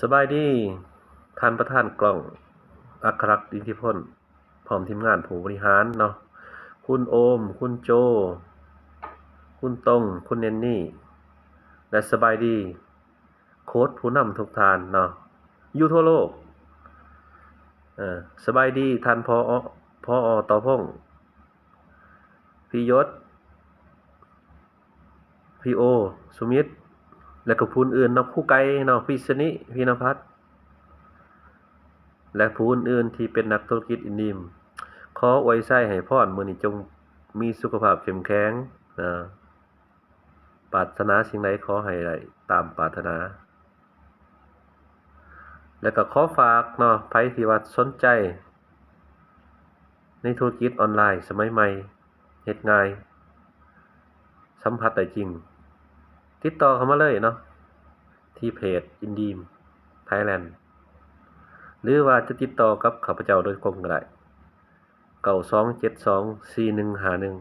สบายดีท่านประธานกล้อง อัครรักษ์อิทธิพลพร้อมทีมงานผู้บริหารเนาะคุณโอม คุณโจ คุณตง คุณเนนนี่ และสบายดี โค้ดผู้นำทุกทานเนาะอยู่ทั่วโลกเออสบายดีท่านพอพออต่อพงษ์พี่ยศ พี่โอ สุมิตร และก็ผู้อื่นนาะคู่ไกลนาะพี่สนิพีนภัสและผู้อื่นที่เป็นนักธุรกิจอินดีมขออวยไส้ให้พรมื้อนี้จงมีสุขภาพเข้มแข็งนะปรารถนาสิ่งใดขอให้ได้ตามปรารถนา แล้วก็ขอฝากเนาะไผที่ว่าสนใจ ในธุรกิจออนไลน์สมัยใหม่เฮ็ดง่าย สัมผัสได้จริง ติดต่อเขามาเลยเนาะที่เพจอินดีมไทยแลนด์หรือว่าจะติดต่อกับข้าพเจ้าโดยตรงก็ได้เก้าสองเจ็ดสองสี่หนึ่งหาหนึ่ง